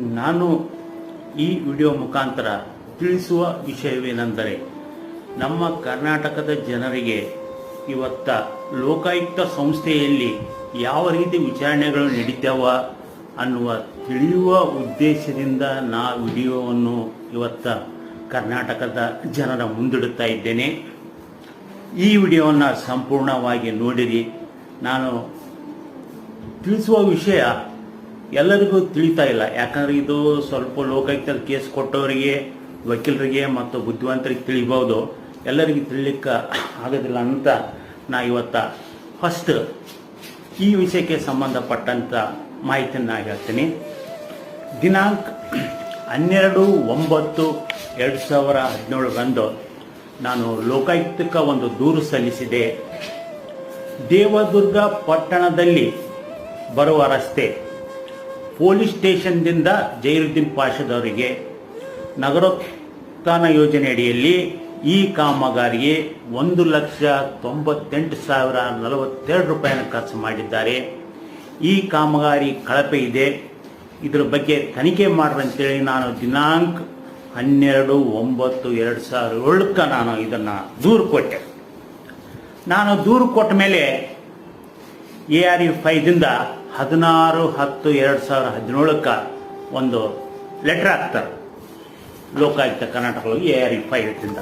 ನಾನು ಈ ವಿಡಿಯೋ ಮುಖಾಂತರ ತಿಳಿಸುವ ವಿಷಯವೇನೆಂದರೆ, ನಮ್ಮ ಕರ್ನಾಟಕದ ಜನರಿಗೆ ಇವತ್ತ ಲೋಕಾಯುಕ್ತ ಸಂಸ್ಥೆಯಲ್ಲಿ ಯಾವ ರೀತಿ ವಿಚಾರಣೆಗಳು ನಡೀತಾವ ಅನ್ನುವ ತಿಳಿಯುವ ಉದ್ದೇಶದಿಂದ ನಾ ವಿಡಿಯೋವನ್ನು ಇವತ್ತ ಕರ್ನಾಟಕದ ಜನರ ಮುಂದಿಡುತ್ತಾ ಇದ್ದೇನೆ. ಈ ವಿಡಿಯೋವನ್ನು ಸಂಪೂರ್ಣವಾಗಿ ನೋಡಿರಿ. ನಾನು ತಿಳಿಸುವ ವಿಷಯ ಎಲ್ಲರಿಗೂ ತಿಳಿತಾ ಇಲ್ಲ. ಯಾಕಂದ್ರೆ ಇದು ಸ್ವಲ್ಪ ಲೋಕಾಯುಕ್ತದ ಕೇಸ್ ಕೊಟ್ಟವರಿಗೆ, ವಕೀಲರಿಗೆ ಮತ್ತು ಬುದ್ಧಿವಂತರಿಗೆ ತಿಳಿಬಹುದು ಎಲ್ಲರಿಗೂ ತಿಳಿಲಿಕ್ಕೆ ಆಗೋದಿಲ್ಲ ಅಂತ ನಾ ಇವತ್ತ ಫಸ್ಟ್ ಈ ವಿಷಯಕ್ಕೆ ಸಂಬಂಧಪಟ್ಟಂಥ ಮಾಹಿತಿಯನ್ನು ಹೇಳ್ತೀನಿ. ದಿನಾಂಕ ಹನ್ನೆರಡು ಒಂಬತ್ತು ಎರಡು ಸಾವಿರ ಹದಿನೇಳರಂದು ನಾನು ಲೋಕಾಯುಕ್ತಕ್ಕೆ ಒಂದು ದೂರು ಸಲ್ಲಿಸಿದೆ. ದೇವದುರ್ಗ ಪಟ್ಟಣದಲ್ಲಿ ಬರುವ ರಸ್ತೆ ಪೊಲೀಸ್ ಸ್ಟೇಷನ್ದಿಂದ ಜೈರುದ್ದೀನ್ ಪಾಷದವರಿಗೆ ನಗರೋತ್ಥಾನ ಯೋಜನೆ ಅಡಿಯಲ್ಲಿ ಈ ಕಾಮಗಾರಿಗೆ ಒಂದು ಲಕ್ಷ ತೊಂಬತ್ತೆಂಟು ಸಾವಿರ ನಲವತ್ತೆರಡು ರೂಪಾಯಿನ ಖರ್ಚು ಮಾಡಿದ್ದಾರೆ. ಈ ಕಾಮಗಾರಿ ಕಳಪೆ ಇದೆ. ಇದರ ಬಗ್ಗೆ ತನಿಖೆ ಮಾಡ್ರಂತೇಳಿ ನಾನು ದಿನಾಂಕ ಹನ್ನೆರಡು ಒಂಬತ್ತು ಎರಡು ಸಾವಿರ ಏಳಕ್ಕೆ ನಾನು ಇದನ್ನು ದೂರು ಕೊಟ್ಟೆ. ನಾನು ದೂರು ಕೊಟ್ಟ ಮೇಲೆ ಎ ಆರ್ ಯು ಫೈದಿಂದ ಹದಿನಾರು ಹತ್ತು ಎರಡು ಸಾವಿರ ಹದಿನೇಳಕ್ಕೆ ಒಂದು ಲೆಟರ್ ಹಾಕ್ತಾರೆ Lokayukta Karnataka A R U ಫೈದಿಂದ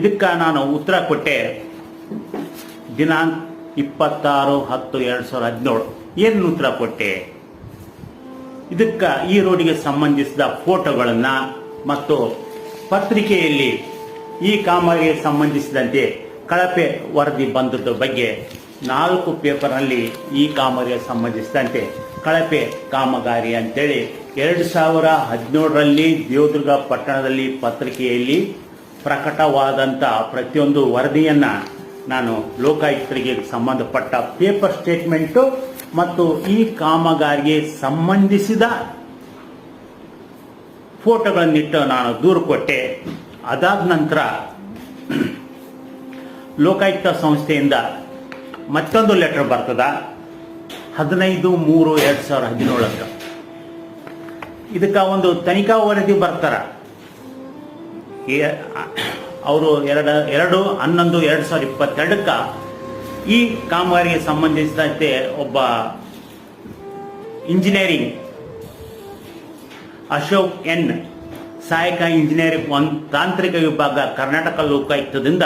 ಇದಕ್ಕೆ ನಾನು ಉತ್ತರ ಕೊಟ್ಟೆ, ದಿನಾಂಕ ಇಪ್ಪತ್ತಾರು ಹತ್ತು ಎರಡು ಸಾವಿರ ಹದಿನೇಳು. ಏನು ಉತ್ತರ ಕೊಟ್ಟೆ? ಇದಕ್ಕೆ ಈ ರೋಡಿಗೆ ಸಂಬಂಧಿಸಿದ ಫೋಟೋಗಳನ್ನು ಮತ್ತು ಪತ್ರಿಕೆಯಲ್ಲಿ ಈ ಕಾಮಗಾರಿಗೆ ಸಂಬಂಧಿಸಿದಂತೆ ಕಳಪೆ ವರದಿ ಬಂದದ್ದು ಬಗ್ಗೆ ನಾಲ್ಕು ಪೇಪರ್ನಲ್ಲಿ ಈ ಕಾಮಗಾರಿಗೆ ಸಂಬಂಧಿಸಿದಂತೆ ಕಳಪೆ ಕಾಮಗಾರಿ ಅಂತೇಳಿ ಎರಡು ಸಾವಿರ ಹದಿನೇಳರಲ್ಲಿ ದೇವದುರ್ಗ ಪಟ್ಟಣದಲ್ಲಿ ಪತ್ರಿಕೆಯಲ್ಲಿ ಪ್ರಕಟವಾದಂಥ ಪ್ರತಿಯೊಂದು ವರದಿಯನ್ನು ನಾನು ಲೋಕಾಯುಕ್ತರಿಗೆ ಸಂಬಂಧಪಟ್ಟ ಪೇಪರ್ ಸ್ಟೇಟ್ಮೆಂಟು ಮತ್ತು ಈ ಕಾಮಗಾರಿಗೆ ಸಂಬಂಧಿಸಿದ ಫೋಟೋಗಳನ್ನಿಟ್ಟು ನಾನು ದೂರು ಕೊಟ್ಟೆ. ಅದಾದ ನಂತರ ಲೋಕಾಯುಕ್ತ ಸಂಸ್ಥೆಯಿಂದ ಮತ್ತೊಂದು ಲೆಟರ್ ಬರ್ತದ? ಹದಿನೈದು, ಮೂರು, ಎರಡು ಸಾವಿರ ಹದಿನೇಳಕ್ಕ. ಇದಕ್ಕೆ ಒಂದು ತನಿಖಾ ವರದಿ ಬರ್ತಾರ. ಅವರು ಎರಡು ಎರಡು, ಹನ್ನೊಂದು, ಎರಡು ಸಾವಿರದ ಇಪ್ಪತ್ತೆರಡಕ್ಕೆ ಈ ಕಾಮಗಾರಿಗೆ ಸಂಬಂಧಿಸಿದಂತೆ ಒಬ್ಬ ಇಂಜಿನಿಯರಿಂಗ್ ಅಶೋಕ್ ಎನ್. ಸಹಾಯಕ ಇಂಜಿನಿಯರಿಂಗ್ ಒಂದು ತಾಂತ್ರಿಕ ವಿಭಾಗ ಕರ್ನಾಟಕ ಲೋಕಾಯುಕ್ತದಿಂದ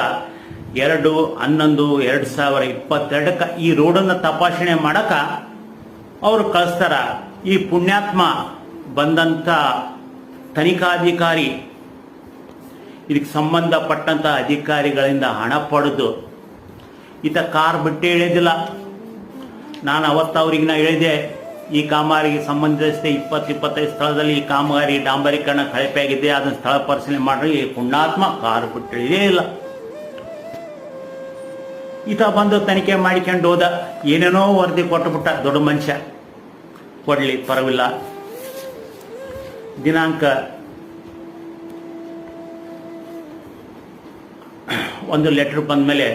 ಎರಡು, ಹನ್ನೊಂದು, ಎರಡು ಸಾವಿರ ಇಪ್ಪತ್ತೆರಡಕ್ಕೆ ಈ ರೋಡನ್ನು ತಪಾಸಣೆ ಮಾಡಕ ಅವರು ಕಳಿಸ್ತಾರ. ಈ ಪುಣ್ಯಾತ್ಮ ಬಂದಂಥ ತನಿಖಾಧಿಕಾರಿ, ಇದಕ್ಕೆ ಸಂಬಂಧಪಟ್ಟಂತ ಅಧಿಕಾರಿಗಳಿಂದ ಹಣ ಪಡೆದು ಈತ ಕಾರ್ ಬಿಟ್ಟೆ ಇಳಿಯೋದಿಲ್ಲ ನಾನು ಅವತ್ತು ಅವ್ರಿಗೆ ನಾ ಹೇಳಿದೆ, ಈ ಕಾಮಗಾರಿಗೆ ಸಂಬಂಧಿಸಿದ ಇಪ್ಪತ್ತು, ಇಪ್ಪತ್ತೈದು ಸ್ಥಳದಲ್ಲಿ ಈ ಕಾಮಗಾರಿ ಡಾಂಬರೀಕರಣ ಕಳಪೆ ಆಗಿದೆ ಅದನ್ನ ಸ್ಥಳ ಪರಿಶೀಲನೆ ಮಾಡ್ರಿ. ಈ ಪುಣ್ಯಾತ್ಮ ಕಾರ್ ಬಿಟ್ಟು ಇಳಿಯೇ ಇಲ್ಲ. ಈತ ಬಂದು ತನಿಖೆ ಮಾಡಿಕೊಂಡು ಹೋದ. ಏನೇನೋ ವರದಿ ಕೊಟ್ಟುಬಿಟ್ಟ ದೊಡ್ಡ ಮನುಷ್ಯ. ಕೊಡ್ಲಿ, ಪರವಿಲ್ಲ. ದಿನಾಂಕ ಒಂದು ಲೆಟರ್ ಬಂದಮೇಲೆ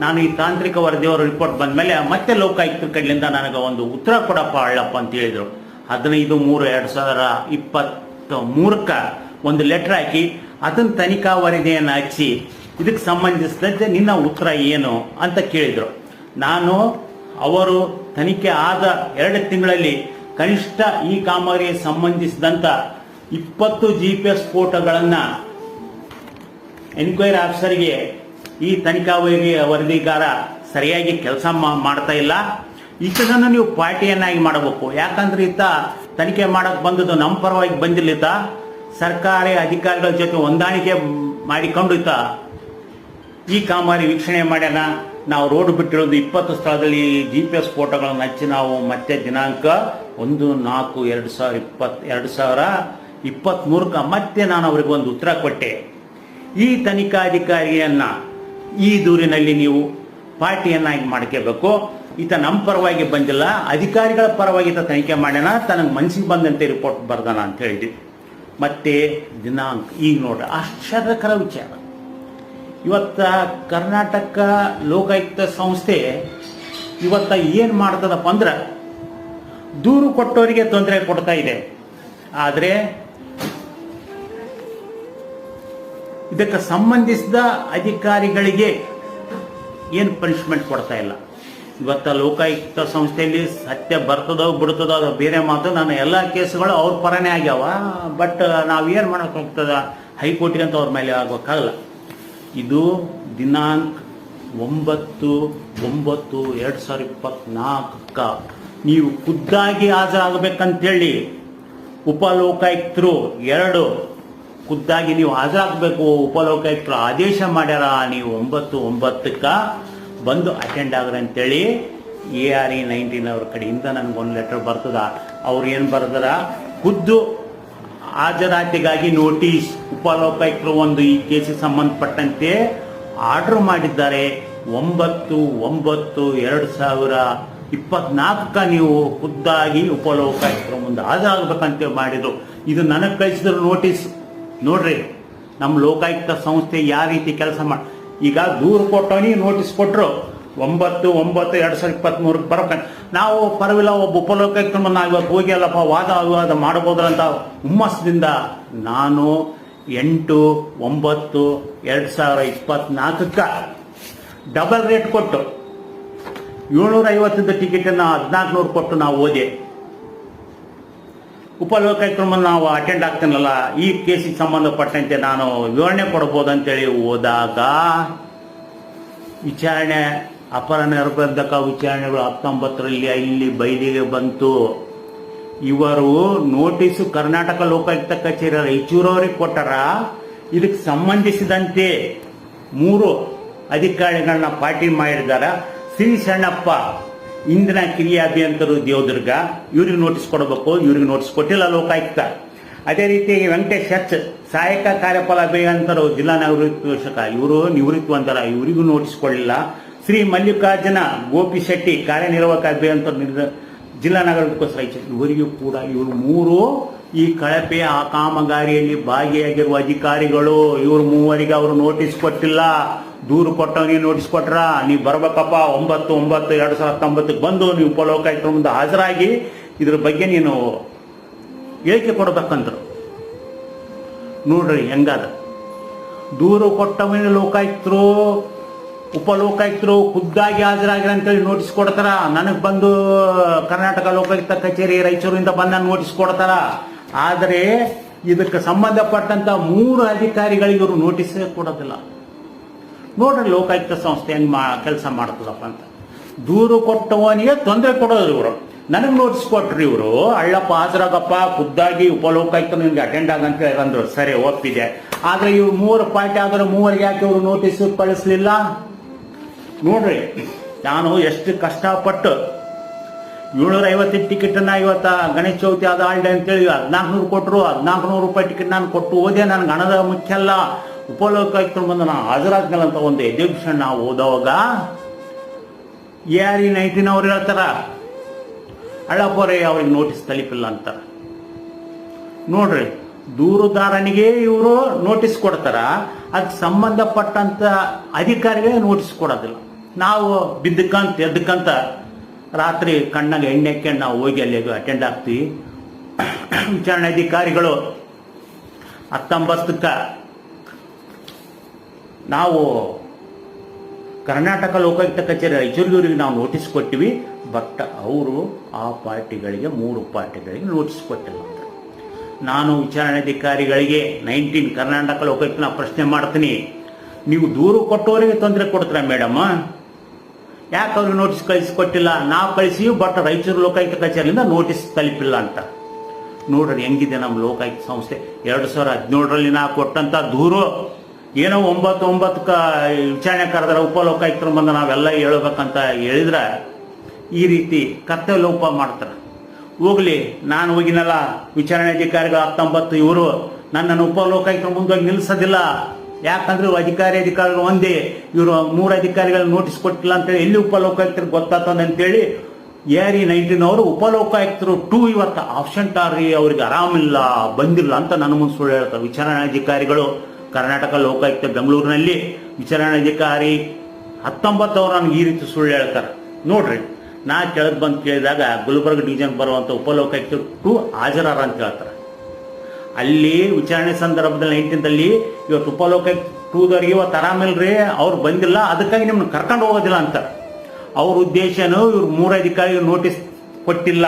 ನಾನು ಈ ತಾಂತ್ರಿಕ ವರದಿಯವರ ರಿಪೋರ್ಟ್ ಬಂದಮೇಲೆ ಮತ್ತೆ ಲೋಕಾಯುಕ್ತರ ಕಡೆಯಿಂದ ನನಗೆ ಒಂದು ಉತ್ತರ ಕೊಡಪ್ಪ ಅಳ್ಳಪ್ಪ ಅಂತ ಹೇಳಿದರು. ಹದಿನೈದು ಮೂರು ಎರಡು ಸಾವಿರ ಇಪ್ಪತ್ತ ಮೂರಕ್ಕೆ ಒಂದು ಲೆಟರ್ ಹಾಕಿ ಅದನ್ನ ತನಿಖಾ ವರದಿಯನ್ನು ಹಚ್ಚಿ ಇದಕ್ಕೆ ಸಂಬಂಧಿಸಿದಂತೆ ನಿನ್ನ ಉತ್ತರ ಏನು ಅಂತ ಕೇಳಿದರು. ನಾನು ಅವರು ತನಿಖೆ ಆದ ಎರಡು ತಿಂಗಳಲ್ಲಿ ಕನಿಷ್ಠ ಈ ಕಾಮಗಾರಿಗೆ ಸಂಬಂಧಿಸಿದಂಥ ಇಪ್ಪತ್ತು ಜಿ ಪಿ ಎಸ್ ಫೋಟೋಗಳನ್ನು ಎನ್ಕ್ವೈರಿ ಆಫೀಸರ್ಗೆ ಈ ತನಿಖಾ ವರದಿ ವರದಿಗಾರ ಸರಿಯಾಗಿ ಕೆಲಸ ಮಾಡ್ತಾ ಇಲ್ಲ. ಇಷ್ಟನ್ನು ನೀವು ಪಾರ್ಟಿಯನ್ನಾಗಿ ಮಾಡಬೇಕು. ಯಾಕಂದ್ರೆ ಈತ ತನಿಖೆ ಮಾಡಕ್ ಬಂದದ್ದು ನಮ್ಮ ಪರವಾಗಿ ಬಂದಿಲ್ಲ ಈತ. ಸರ್ಕಾರಿ ಅಧಿಕಾರಿಗಳ ಜೊತೆ ಹೊಂದಾಣಿಕೆ ಮಾಡಿಕೊಂಡು ಈತ ಈ ಕಾಮಾರಿ ವೀಕ್ಷಣೆ ಮಾಡ್ಯಾನ. ನಾವು ರೋಡ್ ಬಿಟ್ಟಿರೋದು ಇಪ್ಪತ್ತು ಸ್ಥಳದಲ್ಲಿ ಜಿ ಪಿ ಎಸ್ ಫೋಟೋಗಳನ್ನು ಹಚ್ಚಿ ನಾವು ಮತ್ತೆ ದಿನಾಂಕ ಒಂದು ನಾಲ್ಕು ಎರಡು ಸಾವಿರ ಇಪ್ಪತ್ತು ಎರಡು ಸಾವಿರ ಇಪ್ಪತ್ತ್ಮೂರಕ್ಕೆ ಮತ್ತೆ ನಾನು ಅವರಿಗೆ ಒಂದು ಉತ್ತರ ಕೊಟ್ಟೆ. ಈ ತನಿಖಾಧಿಕಾರಿಯನ್ನು ಈ ದೂರಿನಲ್ಲಿ ನೀವು ಪಾರ್ಟಿಯನ್ನಾಗಿ ಮಾಡ್ಕೋಬೇಕು. ಈತ ನಮ್ಮ ಪರವಾಗಿ ಬಂದಿಲ್ಲ, ಅಧಿಕಾರಿಗಳ ಪರವಾಗಿ ಈತ ತನಿಖೆ ಮಾಡ್ಯಾನ, ತನಗೆ ಮನಸ್ಸಿಗೆ ಬಂದಂತೆ ರಿಪೋರ್ಟ್ ಬರ್ದಾನ ಅಂತ ಹೇಳಿದ್ವಿ. ಮತ್ತೆ ದಿನಾಂಕ, ಈಗ ನೋಡ್ರಿ, ಆಶ್ಚರ್ಯಕರ ವಿಚಾರ. ಇವತ್ತ ಕರ್ನಾಟಕ ಲೋಕಾಯುಕ್ತ ಸಂಸ್ಥೆ ಇವತ್ತ ಏನು ಮಾಡ್ತದಪ್ಪ ಅಂದ್ರೆ ದೂರು ಕೊಟ್ಟವರಿಗೆ ತೊಂದರೆ ಕೊಡ್ತಾ ಇದೆ. ಆದರೆ ಇದಕ್ಕೆ ಸಂಬಂಧಿಸಿದ ಅಧಿಕಾರಿಗಳಿಗೆ ಏನು ಪನಿಷ್ಮೆಂಟ್ ಕೊಡ್ತಾ ಇಲ್ಲ. ಇವತ್ತ ಲೋಕಾಯುಕ್ತ ಸಂಸ್ಥೆಯಲ್ಲಿ ಸತ್ಯ ಬರ್ತದೋ ಬಿಡ್ತದೋ ಅದು ಬೇರೆ ಮಾತು. ನನ್ನ ಎಲ್ಲ ಕೇಸುಗಳು ಅವ್ರ ಪರನೇ ಆಗ್ಯಾವ. ಬಟ್ ನಾವೇನು ಮಾಡಕ್ ಹೋಗ್ತದ? ಹೈಕೋರ್ಟ್ಗೆ ಅಂತ ಅವ್ರ ಮೇಲೆ ಆಗ್ಬೇಕಾಗಲ್ಲ ಇದು ದಿನಾಂಕ ಒಂಬತ್ತು ಒಂಬತ್ತು ಎರಡು ಸಾವಿರ ಇಪ್ಪತ್ನಾಲ್ಕ ನೀವು ಖುದ್ದಾಗಿ ಹಾಜರಾಗಬೇಕಂತೇಳಿ ಉಪಲೋಕಾಯುಕ್ತರು ಎರಡು, ಖುದ್ದಾಗಿ ನೀವು ಹಾಜರಾಗಬೇಕು. ಉಪಲೋಕಾಯುಕ್ತರು ಆದೇಶ ಮಾಡ್ಯಾರ, ನೀವು ಒಂಬತ್ತು ಒಂಬತ್ತಕ್ಕ ಬಂದು ಅಟೆಂಡ್ ಆಗ್ರಿ ಅಂತೇಳಿ ಎ ಆರ್ ಇ ನೈನ್ಟೀನ್ ಅವ್ರ ಕಡೆಯಿಂದ ನನಗೊಂದು ಲೆಟರ್ ಬರ್ತದ. ಅವ್ರು ಏನು ಬರ್ದಾರ? ಖುದ್ದು ಹಾಜರಾತಿಗಾಗಿ ನೋಟಿಸ್ ಉಪಲೋಕಾಯುಕ್ತರು ಒಂದು ಈ ಕೇಸಿಗೆ ಸಂಬಂಧಪಟ್ಟಂತೆ ಆರ್ಡರ್ ಮಾಡಿದ್ದಾರೆ. ಒಂಬತ್ತು ಒಂಬತ್ತು, ಎರಡು ಸಾವಿರ ಇಪ್ಪತ್ನಾಲ್ಕ ನೀವು ಖುದ್ದಾಗಿ ಉಪಲೋಕಾಯುಕ್ತರ ಮುಂದೆ ಹಾಜರಾಗಬೇಕಂತ ಮಾಡಿದ್ರು. ಇದು ನನಗೆ ಕಳಿಸಿದ್ರು ನೋಟಿಸ್. ನೋಡ್ರಿ, ನಮ್ಮ ಲೋಕಾಯುಕ್ತ ಸಂಸ್ಥೆ ಯಾವ ರೀತಿ ಕೆಲಸ ಮಾಡಿ ಈಗ ದೂರು ಕೊಟ್ಟವನಿಗೆ ನೋಟಿಸ್ ಕೊಟ್ಟರು ಒಂಬತ್ತು ಒಂಬತ್ತು, ಎರಡು ಸಾವಿರದ ಇಪ್ಪತ್ತ್ಮೂರಕ್ಕೆ ಬರಬೇಕು ನಾವು ಪರವಿಲ್ಲ, ಒಬ್ಬ ಉಪಲೋಕಾಯುಕ್ತ ನಾವು ಹೋಗಿ ಅಲ್ಲಪ್ಪ, ವಾದ ವಿವಾದ ಮಾಡ್ಬೋದ್ರಂತ ಹುಮ್ಮಸ್ದಿಂದ ನಾನು ಎಂಟು, ಒಂಬತ್ತು, ಎರಡು ಸಾವಿರ ಇಪ್ಪತ್ನಾಲ್ಕಕ್ಕೆ ಡಬಲ್ ರೇಟ್ ಕೊಟ್ಟು ಏಳ್ನೂರ ಐವತ್ತದ ಟಿಕೆಟನ್ನು ಹದಿನಾಲ್ಕು ನೂರು ಕೊಟ್ಟು ನಾವು ಓದಿ ಉಪಲೋಕಾಯುಕ್ತರನ್ನ ನಾವು ಅಟೆಂಡ್ ಆಗ್ತೀನಲ್ಲ, ಈ ಕೇಸಿಗೆ ಸಂಬಂಧಪಟ್ಟಂತೆ ನಾನು ವಿವರಣೆ ಕೊಡ್ಬೋದು ಅಂತೇಳಿ ಹೋದಾಗ, ವಿಚಾರಣೆ ಅಪರ ನಿರ್ಬಂಧಕ ವಿಚಾರಣೆಗಳು ಹತ್ತೊಂಬತ್ತರಲ್ಲಿ ಇಲ್ಲಿ ಬೈದಿಗೆ ಬಂತು. ಇವರು ನೋಟಿಸ್ ಕರ್ನಾಟಕ ಲೋಕಾಯುಕ್ತ ಕಚೇರಿ ಚೂರವರಿಗೆ ಕೊಟ್ಟರ? ಇದಕ್ಕೆ ಸಂಬಂಧಿಸಿದಂತೆ ಮೂರು ಅಧಿಕಾರಿಗಳನ್ನ ಪಾರ್ಟಿ ಮಾಡಿದ್ದಾರೆ. ಶ್ರೀ ಸಣ್ಣಪ್ಪ ಇಂದಿನ ಕಿರಿಯ ಅಭಿಯಂತರು ದೇವದುರ್ಗ, ಇವ್ರಿಗೆ ನೋಟಿಸ್ ಕೊಡಬೇಕು, ಇವ್ರಿಗೆ ನೋಟಿಸ್ ಕೊಟ್ಟಿಲ್ಲ ಲೋಕಾಯುಕ್ತ. ಅದೇ ರೀತಿ ವೆಂಕಟೇಶ್ ಹೆಚ್ ಸಹಾಯಕ ಕಾರ್ಯಪಾಲ ಅಭಿಯಂತರು ಜಿಲ್ಲಾ ನಿವೃತ್ತ ಇವರು ನಿವೃತ್ತಿ ಅಂತಾರ ಇವರಿಗೂ ನೋಟಿಸ್ ಕೊಡಲಿಲ್ಲ. ಶ್ರೀ ಮಲ್ಲಿಕಾರ್ಜುನ ಗೋಪಿ ಶೆಟ್ಟಿ ಕಾರ್ಯನಿರ್ವಾಹಕ ಅಭಿಯಂತರ ಜಿಲ್ಲಾ ನಗರಕ್ಕೋಸ್ಕರ ಇವರಿಗೂ ಕೂಡ ಇವರು ಮೂರು ಈ ಕಳಪೆ ಆ ಕಾಮಗಾರಿಯಲ್ಲಿ ಭಾಗಿಯಾಗಿರುವ ಅಧಿಕಾರಿಗಳು. ಇವರು ಮೂವರಿಗೆ ಅವರು ನೋಟಿಸ್ ಕೊಟ್ಟಿಲ್ಲ. ದೂರು ಕೊಟ್ಟವನಿಗೆ ನೋಟಿಸ್ ಕೊಟ್ರ? ನೀವು ಬರ್ಬೇಕಪ್ಪ. ಒಂಬತ್ತು ಒಂಬತ್ತು, ಎರಡು ಸಾವಿರದ ಹತ್ತೊಂಬತ್ತಕ್ಕೆ ಬಂದು ನೀವು ಉಪಲೋಕಾಯುಕ್ತರ ಮುಂದೆ ಹಾಜರಾಗಿ ಇದ್ರ ಬಗ್ಗೆ ನೀನು ಹೇಳಿಕೆ ಕೊಡ್ಬೇಕಂದ್ರು. ನೋಡ್ರಿ ಹೆಂಗಾದ? ದೂರು ಕೊಟ್ಟವನಿಗೆ ಲೋಕಾಯುಕ್ತರು? ಉಪಲೋಕಾಯುಕ್ತರು ಖುದ್ದಾಗಿ ಹಾಜರಾಗಿರ ಅಂತೇಳಿ ನೋಟಿಸ್ ಕೊಡ್ತಾರ. ನನಗೆ ಬಂದು ಕರ್ನಾಟಕ ಲೋಕಾಯುಕ್ತ ಕಚೇರಿ ರಾಯಚೂರಿಂದ ಬಂದ ನೋಟಿಸ್ ಕೊಡ್ತಾರ. ಆದರೆ ಇದಕ್ಕೆ ಸಂಬಂಧಪಟ್ಟಂತ ಮೂರು ಅಧಿಕಾರಿಗಳಿಗೆ ಇವರು ನೋಟಿಸ್ ಕೊಡೋದಿಲ್ಲ. ನೋಡ್ರಿ ಲೋಕಾಯುಕ್ತ ಸಂಸ್ಥೆ ಹೆಂಗ್ ಕೆಲಸ ಮಾಡ್ತದಪ್ಪ ಅಂತ. ದೂರು ಕೊಟ್ಟವನಿಗೆ ತೊಂದರೆ ಕೊಡೋದು ಇವರು. ನನಗೆ ನೋಟಿಸ್ ಕೊಟ್ರಿ ಇವರು. ಅಳ್ಳಪ್ಪ ಹಾಜರಾಗಪ್ಪ, ಖುದ್ದಾಗಿ ಉಪಲೋಕಾಯುಕ್ತ ನಿಮ್ಗೆ ಅಟೆಂಡ್ ಆಗಂತ ಅಂದ್ರು ಸರಿ, ಒಪ್ಪಿದೆ. ಆದ್ರೆ ಇವ್ರು ಮೂರು ಪಾರ್ಟಿ ಆದ್ರೆ ಮೂವರಿಗೆ ಯಾಕೆ ಇವರು ನೋಟಿಸ್ ಕಳಿಸ್ಲಿಲ್ಲ? ನೋಡ್ರಿ, ನಾನು ಎಷ್ಟು ಕಷ್ಟಪಟ್ಟು ಏಳ್ನೂರ ಐವತ್ತು ಟಿಕೆಟನ್ನ ಇವತ್ತ ಗಣೇಶ ಚೌತಿ ಆದ ಆಲ್ಡೆ ಅಂತೇಳಿ ಹದಿನಾಲ್ಕು ನೂರು ಕೊಟ್ಟರು ಹದಿನಾಲ್ಕು ನೂರು ರೂಪಾಯಿ ಟಿಕೆಟ್ ನಾನು ಕೊಟ್ಟು ಓದೆ ನನಗೆ ಹಣದ ಮುಖ್ಯ ಅಲ್ಲ. ಉಪಲೋಕ ಬಂದು ನಾನು ಹಾಜರಾದ್ಮೇಲೆ ಅಂತ ಒಂದು ಎಜುಕೇಷನ್ ನಾವು ಓದೋವಾಗ ಯಾರಿ ನೈನ್ಟೀನ್ ಅವ್ರು ಹೇಳ್ತಾರ ಅವ್ರಿಗೆ ನೋಟಿಸ್ ತಲುಪಿಲ್ಲ ಅಂತ. ನೋಡ್ರಿ, ದೂರುದಾರನಿಗೆ ಇವರು ನೋಟಿಸ್ ಕೊಡ್ತಾರ ಅದಕ್ಕೆ ಸಂಬಂಧಪಟ್ಟಂತ ಅಧಿಕಾರಿಗಳೇ ನೋಟಿಸ್ ಕೊಡೋದಿಲ್ಲ. ನಾವು ಬಿದ್ದಕ್ಕಂತ ಎದ್ದಕ್ಕಂತ ರಾತ್ರಿ ಕಣ್ಣಾಗ ಎಣ್ಣೆ ಹಾಕ್ಯಂಡು ನಾವು ಹೋಗಿ ಅಲ್ಲಿ ಅಟೆಂಡ್ ಆಗ್ತೀವಿ. ವಿಚಾರಣೆ ಅಧಿಕಾರಿಗಳು ಹತ್ತೊಂಬತ್ತಕ್ಕ ನಾವು ಕರ್ನಾಟಕ ಲೋಕಾಯುಕ್ತ ಕಚೇರಿ ರಾಯಚೂರಿಗವರಿಗೆ ನಾವು ನೋಟಿಸ್ ಕೊಟ್ಟಿವಿ. ಬಟ್ ಅವರು ಆ ಪಾರ್ಟಿಗಳಿಗೆ, ಮೂರು ಪಾರ್ಟಿಗಳಿಗೆ ನೋಟಿಸ್ ಕೊಟ್ಟಿಲ್ಲ. ನಾನು ವಿಚಾರಣಾಧಿಕಾರಿಗಳಿಗೆ ನೈನ್ಟೀನ್ ಕರ್ನಾಟಕ ಲೋಕಾಯುಕ್ತ ಪ್ರಶ್ನೆ ಮಾಡ್ತೀನಿ. ನೀವು ದೂರು ಕೊಟ್ಟವರಿಗೆ ತೊಂದರೆ ಕೊಡ್ತೀರಾ ಮೇಡಮ್? ಯಾಕೆ ಅವ್ರಿಗೆ ನೋಟಿಸ್ ಕೊಟ್ಟಿಲ್ಲ ನಾವು ಕಳಿಸಿ ಬಟ್ ರಾಯಚೂರು ಲೋಕಾಯುಕ್ತ ಕಚೇರಿಯಿಂದ ನೋಟಿಸ್ ತಲುಪಿಲ್ಲ ಅಂತ. ನೋಡ್ರಿ ಹೆಂಗಿದೆ ನಮ್ಮ ಲೋಕಾಯುಕ್ತ ಸಂಸ್ಥೆ. ಎರಡು ಸಾವಿರ ಹದಿನೇಳರಲ್ಲಿ ನಾ ಕೊಟ್ಟಂತ ದೂರು, ಏನೋ ಒಂಬತ್ತು ಒಂಬತ್ತಕ್ಕ ವಿಚಾರಣೆ ಕರೆದ್ರೆ ಉಪಲೋಕಾಯುಕ್ತರು ಬಂದು ನಾವೆಲ್ಲ ಹೇಳ್ಬೇಕಂತ ಹೇಳಿದ್ರೆ ಈ ರೀತಿ ಕರ್ತವ್ಯ ಲೋಪ ಮಾಡ್ತಾರೆ. ಹೋಗ್ಲಿ, ನಾನು ಹೋಗಿನಲ್ಲ, ವಿಚಾರಣೆ ಅಧಿಕಾರಿಗಳು ಹತ್ತೊಂಬತ್ತು ಇವರು, ನನ್ನನ್ನು ಉಪಲೋಕಾಯುಕ್ತರ ಮುಂದೋಗಿ ನಿಲ್ಲಿಸೋದಿಲ್ಲ ಯಾಕಂದ್ರೆ ಅಧಿಕಾರಿ ಅಧಿಕಾರಿಗಳು ಒಂದೇ, ಇವರು ಮೂರು ಅಧಿಕಾರಿಗಳು ನೋಟಿಸ್ ಕೊಟ್ಟಿಲ್ಲ ಅಂತೇಳಿ ಎಲ್ಲಿ ಉಪಲೋಕಾಯುಕ್ತರಿಗೆ ಗೊತ್ತಾಗ್ತದೆ ಅಂತೇಳಿ ಏರಿ ನೈನ್ಟೀನ್ ಅವರು ಉಪಲೋಕಾಯುಕ್ತರು ಟೂ ಇವತ್ತು ಆಪ್ಷಂಟ್ ಆರ್ರಿ ಅವ್ರಿಗೆ ಆರಾಮಿಲ್ಲ, ಬಂದಿಲ್ಲ ಅಂತ ನನ್ನ ಮುಂದೆ ಸುಳ್ಳು ಹೇಳ್ತಾರೆ. ವಿಚಾರಣಾಧಿಕಾರಿಗಳು ಕರ್ನಾಟಕ ಲೋಕಾಯುಕ್ತ ಬೆಂಗಳೂರಿನಲ್ಲಿ ವಿಚಾರಣಾಧಿಕಾರಿ ಹತ್ತೊಂಬತ್ತವ್ರು ನನಗೆ ಈ ರೀತಿ ಸುಳ್ಳು ಹೇಳ್ತಾರೆ. ನೋಡ್ರಿ, ನಾ ಕೆಳಗೆ ಬಂದು ಕೇಳಿದಾಗ ಗುಲ್ಬರ್ಗ ಡಿವಿಜನ್ ಬರುವಂತ ಉಪಲೋಕಾಯುಕ್ತರು ಟು ಹಾಜರಾರ ಅಂತ ಹೇಳ್ತಾರೆ. ಅಲ್ಲಿ ವಿಚಾರಣೆ ಸಂದರ್ಭದಲ್ಲಿ ನೈನ್ಟೀನ್ದಲ್ಲಿ ಇವತ್ತು ಉಪಲೋಕ ಟೂದವ್ರಿಗೆ ಇವತ್ತು ಆರಾಮಿಲ್ರಿ ಅವ್ರು ಬಂದಿಲ್ಲ, ಅದಕ್ಕಾಗಿ ನಿಮ್ಮನ್ನು ಕರ್ಕೊಂಡು ಹೋಗೋದಿಲ್ಲ ಅಂತಾರೆ ಅವ್ರ ಉದ್ದೇಶನೂ ಇವ್ರು ಮೂರು ಅಧಿಕಾರಿ ನೋಟಿಸ್ ಕೊಟ್ಟಿಲ್ಲ.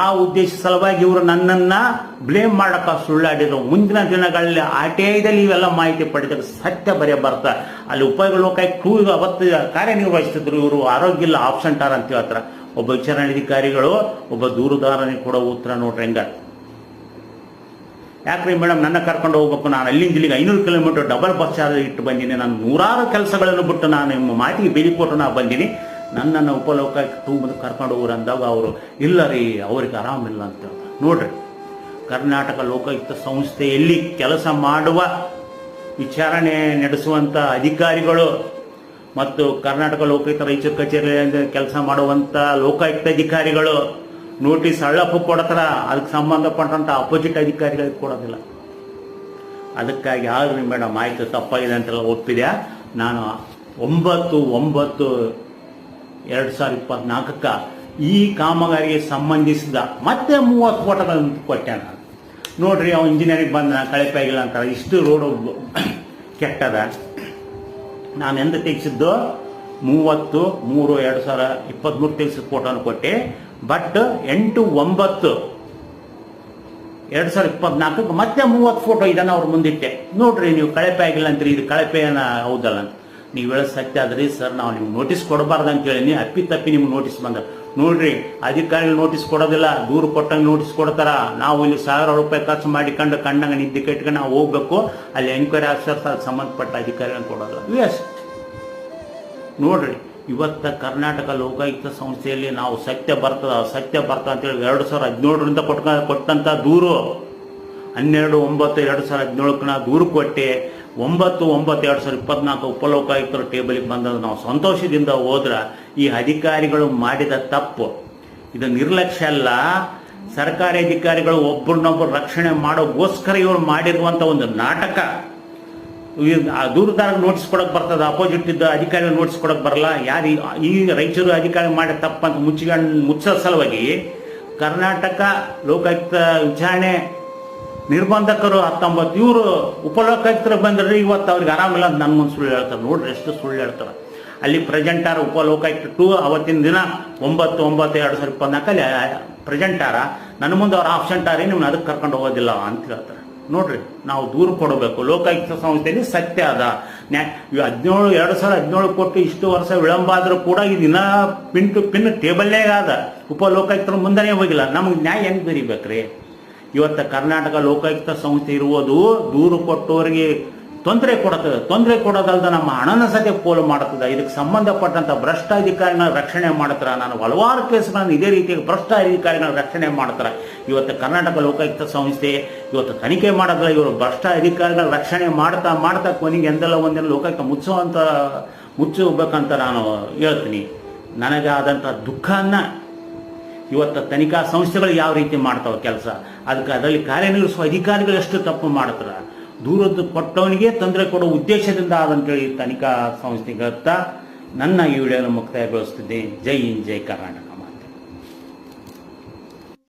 ಆ ಉದ್ದೇಶ ಸಲುವಾಗಿ ಇವರು ನನ್ನನ್ನು ಬ್ಲೇಮ್ ಮಾಡಕ್ಕ ಸುಳ್ಳಾಡಿದ್ರು. ಮುಂದಿನ ದಿನಗಳಲ್ಲಿ ಆ ಟೈದಲ್ಲಿ ಇವೆಲ್ಲ ಮಾಹಿತಿ ಪಡೆದ್ರೆ ಸತ್ಯ ಬರೆಯ ಬರ್ತಾ ಅಲ್ಲಿ ಉಪಯೋಗ ಟೂ ಅವತ್ತು ಕಾರ್ಯನಿರ್ವಹಿಸ್ತಿದ್ರು ಇವರು ಆರೋಗ್ಯ ಇಲ್ಲ ಆಪ್ಷನ್ ಟಾರ್ ಅಂತ ಹೇಳ್ತಾರೆ. ಒಬ್ಬ ವಿಚಾರಣಾಧಿಕಾರಿಗಳು, ಒಬ್ಬ ದೂರುದಾರನಿಗೆ ಕೊಡೋ ಉತ್ತರ ನೋಡ್ರಿ ಹೆಂಗ. ಯಾಕ್ರಿ ಮೇಡಮ್ ನನ್ನ ಕರ್ಕೊಂಡು ಹೋಗಬೇಕು? ನಾನು ಅಲ್ಲಿಂದ ಇಲ್ಲಿಗೆ ಐನೂರು ಕಿಲೋಮೀಟರ್ ಡಬಲ್ ಬಸ್ ಚಾರ್ಜ್ ಇಟ್ಟು ಬಂದೀನಿ. ನಾನು ನೂರಾರು ಕೆಲಸಗಳನ್ನು ಬಿಟ್ಟು ನಾನು ನಿಮ್ಮ ಮಾತಿಗೆ ಬೇಲಿ ಕೊಟ್ಟು ನಾ ಬಂದೀನಿ. ನನ್ನನ್ನು ಉಪಲೋಕ ತುಂಬ ಕರ್ಕೊಂಡು ಹೋಗ್ರಿ ಅಂದಾಗ ಅವರು, ಇಲ್ಲ ರೀ, ಅವ್ರಿಗೆ ಆರಾಮಿಲ್ಲ ಅಂತ. ನೋಡ್ರಿ, ಕರ್ನಾಟಕ ಲೋಕಾಯುಕ್ತ ಸಂಸ್ಥೆಯಲ್ಲಿ ಕೆಲಸ ಮಾಡುವ ವಿಚಾರಣೆ ನಡೆಸುವಂಥ ಅಧಿಕಾರಿಗಳು ಮತ್ತು ಕರ್ನಾಟಕ ಲೋಕಾಯುಕ್ತ ರೈಚೂರು ಕಚೇರಿಯಲ್ಲಿ ಕೆಲಸ ಮಾಡುವಂಥ ಲೋಕಾಯುಕ್ತ ಅಧಿಕಾರಿಗಳು ನೋಟಿಸ್ ಹಳ್ಳಪ್ಪ ಕೊಡತಾರ, ಅದಕ್ಕೆ ಸಂಬಂಧಪಟ್ಟಂಥ ಅಪೋಸಿಟ್ ಅಧಿಕಾರಿಗಳಿಗೆ ಕೊಡೋದಿಲ್ಲ. ಅದಕ್ಕಾಗಿ ಯಾರು ಮೇಡಮ್, ಆಯ್ತು, ತಪ್ಪಾಗಿದೆ ಅಂತೆಲ್ಲ ಒಪ್ಪಿದೆ ನಾನು ಒಂಬತ್ತು ಒಂಬತ್ತು, ಎರಡು ಸಾವಿರದ ಇಪ್ಪತ್ನಾಲ್ಕಕ್ಕೆ ಈ ಕಾಮಗಾರಿಗೆ ಸಂಬಂಧಿಸಿದ ಮತ್ತೆ ಮೂವತ್ತು ಫೋಟೋಗಳನ್ನು ಕೊಟ್ಟೆ ನಾನು. ನೋಡ್ರಿ ಅವ್ನು ಇಂಜಿನಿಯರಿಂಗ್ ಬಂದ ಕಳಪೆ ಆಗಿಲ್ಲ ಅಂತಾರೆ ಇಷ್ಟು ರೋಡು ಕೆಟ್ಟದ. ನಾನು ಎಂದು ತೆಗೆಸಿದ್ದು ಮೂವತ್ತು, ಮೂರು, ಎರಡು ಸಾವಿರ ಇಪ್ಪತ್ತ್ಮೂರು ತೆಗೆಸಿದ ಫೋಟೋನ ಕೊಟ್ಟೆ. ಬಟ್ ಎಂಟು ಒಂಬತ್ತು. ಎರಡು ಸಾವಿರದ ಇಪ್ಪತ್ನಾಲ್ಕಕ್ಕೆ ಮತ್ತೆ ಮೂವತ್ತು ಫೋಟೋ ಇದನ್ನು ಅವ್ರ ಮುಂದಿಟ್ಟೆ. ನೋಡ್ರಿ, ನೀವು ಕಳಪೆ ಆಗಿಲ್ಲ ಅಂತೀರಿ, ಇದು ಕಳಪೆನ ಹೌದಲ್ಲ ನೀವು ಹೇಳೋದು ಸತ್ಯ ಆದ್ರಿ ಸರ್, ನಾವು ನಿಮ್ಗೆ ನೋಟಿಸ್ ಕೊಡಬಾರ್ದು ಅಂತ ಹೇಳಿ ಅಪ್ಪಿ ತಪ್ಪಿ ನಿಮ್ಗೆ ನೋಟಿಸ್ ಬಂದ ನೋಡ್ರಿ, ಅಧಿಕಾರಿಗಳು ನೋಟಿಸ್ ಕೊಡೋದಿಲ್ಲ, ದೂರು ಕೊಟ್ಟಂಗೆ ನೋಟಿಸ್ ಕೊಡ್ತಾರ. ನಾವು ಇಲ್ಲಿ ಸಾವಿರ ರೂಪಾಯಿ ಖರ್ಚು ಮಾಡಿಕೊಂಡು ಕಣ್ಣಂಗೆ ನಿದ್ದೆ ಕೆಟ್ಕೊಂಡು ನಾವು ಹೋಗ್ಬೇಕು. ಅಲ್ಲಿ ಎನ್ಕ್ವೈರಿ ಆಫೀಸರ್ಸ್ ಸಂಬಂಧಪಟ್ಟ ಅಧಿಕಾರಿಗಳನ್ನ ಕೊಡೋದಿಲ್ಲ. ವೇಸ್ಟ್ ನೋಡ್ರಿ. ಇವತ್ತ ಕರ್ನಾಟಕ ಲೋಕಾಯುಕ್ತ ಸಂಸ್ಥೆಯಲ್ಲಿ ನಾವು ಸತ್ಯ ಬರ್ತದ ಸತ್ಯ ಬರ್ತ ಅಂತೇಳಿ ಎರಡು ಸಾವಿರದ ಹದಿನೇಳರಿಂದ ಕೊಟ್ಕ, ಕೊಟ್ಟಂತ ದೂರು. ಹನ್ನೆರಡು, ಒಂಬತ್ತು, ಎರಡು ಸಾವಿರದ ಹದಿನೇಳಕ್ಕೆ ನಾ ದೂರು ಕೊಟ್ಟೆ. ಒಂಬತ್ತು ಒಂಬತ್ತು, ಎರಡು ಸಾವಿರದ ಇಪ್ಪತ್ನಾಲ್ಕು ಉಪಲೋಕಾಯುಕ್ತರ ಟೇಬಲಿಗೆ ಬಂದದ್ದು ನಾವು ಸಂತೋಷದಿಂದ ಹೋದ್ರ. ಈ ಅಧಿಕಾರಿಗಳು ಮಾಡಿದ ತಪ್ಪು. ಇದು ನಿರ್ಲಕ್ಷ್ಯ ಅಲ್ಲ. ಸರ್ಕಾರಿ ಅಧಿಕಾರಿಗಳು ಒಬ್ಬರನ್ನೊಬ್ಬರು ರಕ್ಷಣೆ ಮಾಡೋಗೋಸ್ಕರ ಇವರು ಮಾಡಿರುವಂಥ ಒಂದು ನಾಟಕ. ದೂರದಾರ ನೋಟಿಸ್ ಕೊಡಕ್ ಬರ್ತದ ಅಪೋಸಿಟ್ ಇದ್ದ ಅಧಿಕಾರಿ ನೋಟಿಸ್ ಕೊಡಕ್ ಬರಲ್ಲ, ಯಾರು ಈ- ರೈತರು ಅಧಿಕಾರಿ ಮಾಡಿ ತಪ್ಪಂತ ಮುಚ್ಚಿಕೊಂಡು ಮುಚ್ಚೋ ಸಲುವಾಗಿ ಕರ್ನಾಟಕ ಲೋಕಾಯುಕ್ತ ವಿಚಾರಣೆ ನಿರ್ಬಂಧಕರು ಹತ್ತೊಂಬತ್ತು, ಇವರು ಉಪಲೋಕಾಯುಕ್ತರು ಬಂದ್ರೆ ಇವತ್ತು ಅವ್ರಿಗೆ ಆರಾಮಿಲ್ಲ ಅಂತ ನನ್ನ ಮುಂದೆ ಸುಳ್ಳು ಹೇಳ್ತಾರೆ. ನೋಡ್ರಿ ಎಷ್ಟು ಸುಳ್ಳು ಹೇಳ್ತಾರೆ. ಅಲ್ಲಿ ಪ್ರೆಸೆಂಟಾರ ಉಪಲೋಕಾಯುಕ್ತ ಟು ಅವತ್ತಿನ ದಿನ ಒಂಬತ್ತು ಒಂಬತ್ತು, ಎರಡು ಸಾವಿರದ ಇಪ್ಪತ್ನಾಲ್ಕಲ್ಲಿ ಪ್ರೆಸೆಂಟಾರ ನನ್ನ ಮುಂದೆ ಅವ್ರು ಆಪ್ಷನ್ ಟಾರಿ ನೀವು ಅದಕ್ಕೆ ಕರ್ಕೊಂಡು ಹೋಗೋದಿಲ್ಲ ಅಂತ ಹೇಳ್ತಾರೆ. ನೋಡ್ರಿ, ನಾವು ದೂರ ಕೊಡಬೇಕು. ಲೋಕಾಯುಕ್ತ ಸಂಸ್ಥೆಯಲ್ಲಿ ಸತ್ಯ ಅದ. ನ್ಯಾ, ಹದಿನೇಳು, ಎರಡು ಸಾವಿರ ಹದಿನೇಳು ಕೊಟ್ಟು ಇಷ್ಟು ವರ್ಷ ವಿಳಂಬ ಆದರೂ ಕೂಡ ಈ ದಿನ ಪಿನ್ ಟು ಪಿನ್ ಟೇಬಲ್ನೇ ಅದ. ಉಪ ಲೋಕಾಯುಕ್ತರ ಮುಂದೆನೇ ಹೋಗಿಲ್ಲ. ನಮಗೆ ನ್ಯಾಯ ಹೆಂಗೆ ದೊರಿಬೇಕ್ರಿ? ಇವತ್ತು ಕರ್ನಾಟಕ ಲೋಕಾಯುಕ್ತ ಸಂಸ್ಥೆ ಇರುವುದು ದೂರು ಕೊಟ್ಟವರಿಗೆ ತೊಂದರೆ ಕೊಡುತ್ತದೆ ತೊಂದರೆ ಕೊಡೋದಲ್ದ ನಮ್ಮ ಹಣನ ಸತೆ ಪೋಲು ಮಾಡುತ್ತದೆ ಇದಕ್ಕೆ ಸಂಬಂಧಪಟ್ಟಂತ ಭ್ರಷ್ಟ ಅಧಿಕಾರಿಗಳ ರಕ್ಷಣೆ ಮಾಡ್ತಾರೆ. ನಾನು ಹಲವಾರು ಕೇಸ್ಗಳನ್ನು ಇದೇ ರೀತಿಯಾಗಿ ಭ್ರಷ್ಟ ಅಧಿಕಾರಿಗಳ ರಕ್ಷಣೆ ಮಾಡ್ತಾರೆ. ಇವತ್ತು ಕರ್ನಾಟಕ ಲೋಕಾಯುಕ್ತ ಸಂಸ್ಥೆ, ಇವತ್ತು ತನಿಖೆ ಮಾಡೋದಿಲ್ಲ ಇವರು ಭ್ರಷ್ಟ ಅಧಿಕಾರಿಗಳ ರಕ್ಷಣೆ ಮಾಡ್ತಾ ಮಾಡ್ತಾ ಕೊನೆಗೆ ಎಂದೆಲ್ಲ ಒಂದಿನ ಲೋಕಾಯುಕ್ತ ಮುಚ್ಚುವಂತ ಮುಚ್ಚಬೇಕಂತ ನಾನು ಹೇಳ್ತೀನಿ. ನನಗೆ ಆದಂಥ ದುಃಖನ ಇವತ್ತು ತನಿಖಾ ಸಂಸ್ಥೆಗಳು ಯಾವ ರೀತಿ ಮಾಡ್ತಾವೆ ಕೆಲಸ? ಅದಕ್ಕೆ ಅದರಲ್ಲಿ ಕಾರ್ಯನಿರ್ವಹಿಸುವ ಅಧಿಕಾರಿಗಳು ಎಷ್ಟು ತಪ್ಪು ಮಾಡ್ತಾರ? ದೂರದ್ದು ಕೊಟ್ಟವನಿಗೆ ತೊಂದರೆ ಕೊಡೋ ಉದ್ದೇಶದಿಂದ ಆದಂತೇಳಿ ತನಿಖಾ ಸಂಸ್ಥೆಗೆ ನನ್ನ ಈ ವಿಡಿಯೋನ ಮುಕ್ತಾಯಗೊಳಿಸ್ತಿದ್ದೆ ಜೈ ಹಿಂದ್, ಜೈ ಕರ್ನಾಟಕ.